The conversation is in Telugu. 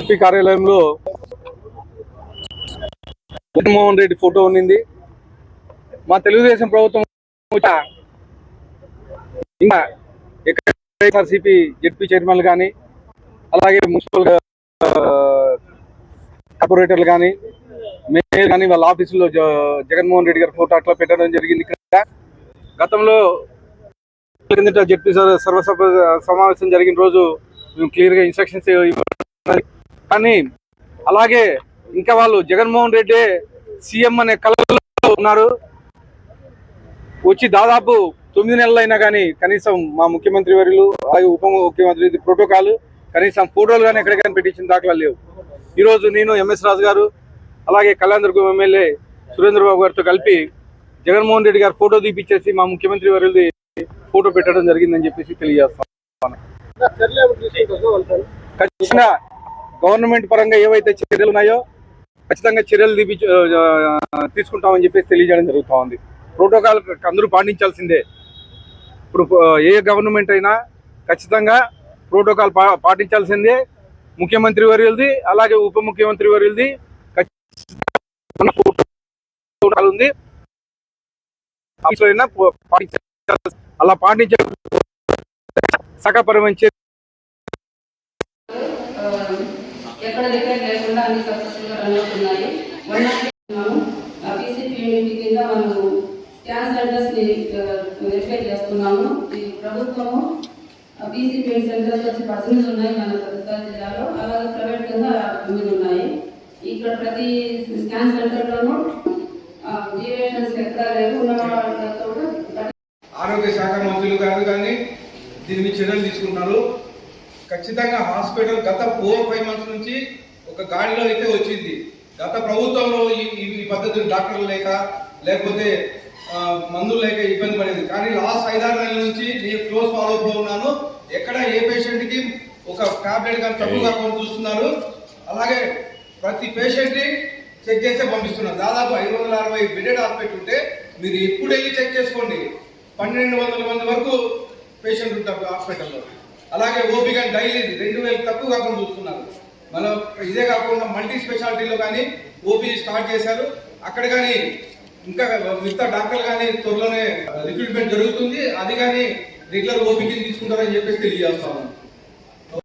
ఎస్పీ కార్యాలయంలో జగన్మోహన్ రెడ్డి ఫోటో ఉన్నింది. మా తెలుగుదేశం ప్రభుత్వం ఇంకా ఎస్ఆర్సిపి జెడ్పీ చైర్మన్లు కానీ అలాగే మున్సిపల్ కార్పొరేటర్లు కానీ మేయర్ కానీ వాళ్ళ ఆఫీసులో జ- జగన్మోహన్ రెడ్డి గారి ఫోటో అట్లా పెట్టడం జరిగింది ఇక్కడ. గతంలో కిందట జెడ్పీ సర్వసభ సమావేశం జరిగిన రోజు మేము క్లియర్గా ఇన్స్ట్రక్షన్స్ ఇవ్వాలి కానీ అలాగే ఇంకా వాళ్ళు జగన్మోహన్ రెడ్డి సీఎం అనే కళలో ఉన్నారు. వచ్చి దాదాపు తొమ్మిది నెలలు అయినా కానీ కనీసం మా ముఖ్యమంత్రి వర్యులు అలాగే ఉప ముఖ్యమంత్రి ప్రోటోకాల్ కనీసం ఫోటోలు కానీ ఎక్కడికైనా పెట్టించిన దాఖలా లేవు. ఈరోజు నేను ఎంఎస్ రాజు గారు అలాగే కళ్యాణదుర్గం ఎమ్మెల్యే సురేంద్రబాబు గారితో కలిపి జగన్మోహన్ రెడ్డి గారు ఫోటో తీపిచ్చేసి మా ముఖ్యమంత్రి వర్యులది ఫోటో పెట్టడం జరిగిందని చెప్పేసి తెలియజేస్తాం ఖచ్చితంగా గవర్నమెంట్ పరంగా ఏవైతే చర్యలు ఉన్నాయో ఖచ్చితంగా చర్యలు తీపి తీసుకుంటామని చెప్పేసి తెలియజేయడం జరుగుతూ ఉంది. ప్రోటోకాల్ అందరూ పాటించాల్సిందే. ఇప్పుడు ఏ గవర్నమెంట్ అయినా ఖచ్చితంగా ప్రోటోకాల్ పా పాటించాల్సిందే. ముఖ్యమంత్రి వర్యులది అలాగే ఉప ముఖ్యమంత్రి వర్యులది ఉంది అలా పాటించే సకపరమైన దగ్గర అన్ని సక్సెస్ఫుల్ రన్ అవుతున్నాయి. వన్ ఆ పీసీపీ కింద మనము స్కాన్ సెంటర్స్ని వెరిఫై చేస్తున్నాము. ఈ ప్రభుత్వము పీసీపీ సెంటర్స్ వచ్చి పద్దెనిమిది ఉన్నాయి మన సత్యసాయి జిల్లాలో. అలాగే ప్రైవేట్ కింద తొమ్మిది ఉన్నాయి. ఇక్కడ ప్రతి స్కాన్ సెంటర్ లోనూ జీవేషన్స్ ఎక్కడ లేవు ఉన్న వాళ్ళతో కూడా ఆరోగ్య శాఖ మంత్రులు గారు కానీ దీని మీద చర్యలు తీసుకుంటున్నారు ఖచ్చితంగా హాస్పిటల్ గత ఫోర్ ఫైవ్ మంత్స్ నుంచి ఒక గాడిలో అయితే వచ్చింది. గత ప్రభుత్వంలో ఈ పద్ధతి పద్ధతులు డాక్టర్లు లేక లేకపోతే మందులు లేక ఇబ్బంది పడేది. కానీ లాస్ట్ ఐదారు నెలల నుంచి నేను క్లోజ్ ఫాలో ఉన్నాను. ఎక్కడ ఏ పేషెంట్కి ఒక టాబ్లెట్ కానీ తక్కువ కాకుండా చూస్తున్నారు. అలాగే ప్రతి పేషెంట్ని చెక్ చేస్తే పంపిస్తున్నారు. దాదాపు ఐదు వందల అరవై బెడెడ్ హాస్పిటల్ ఉంటే మీరు ఎప్పుడు వెళ్ళి చెక్ చేసుకోండి. పన్నెండు వందల మంది వరకు పేషెంట్ ఉంటారు హాస్పిటల్లో. అలాగే ఓపీ కానీ డైలీ రెండు వేలు తక్కువ కాకుండా చూస్తున్నారు. మనం ఇదే కాకుండా మల్టీ స్పెషాలిటీలో కానీ ఓపీ స్టార్ట్ చేశారు. అక్కడ కానీ ఇంకా మిగతా డాక్టర్లు కానీ త్వరలోనే రిక్రూట్మెంట్ జరుగుతుంది. అది కానీ రెగ్యులర్ ఓపీకి తీసుకుంటారని చెప్పేసి తెలియజేస్తాము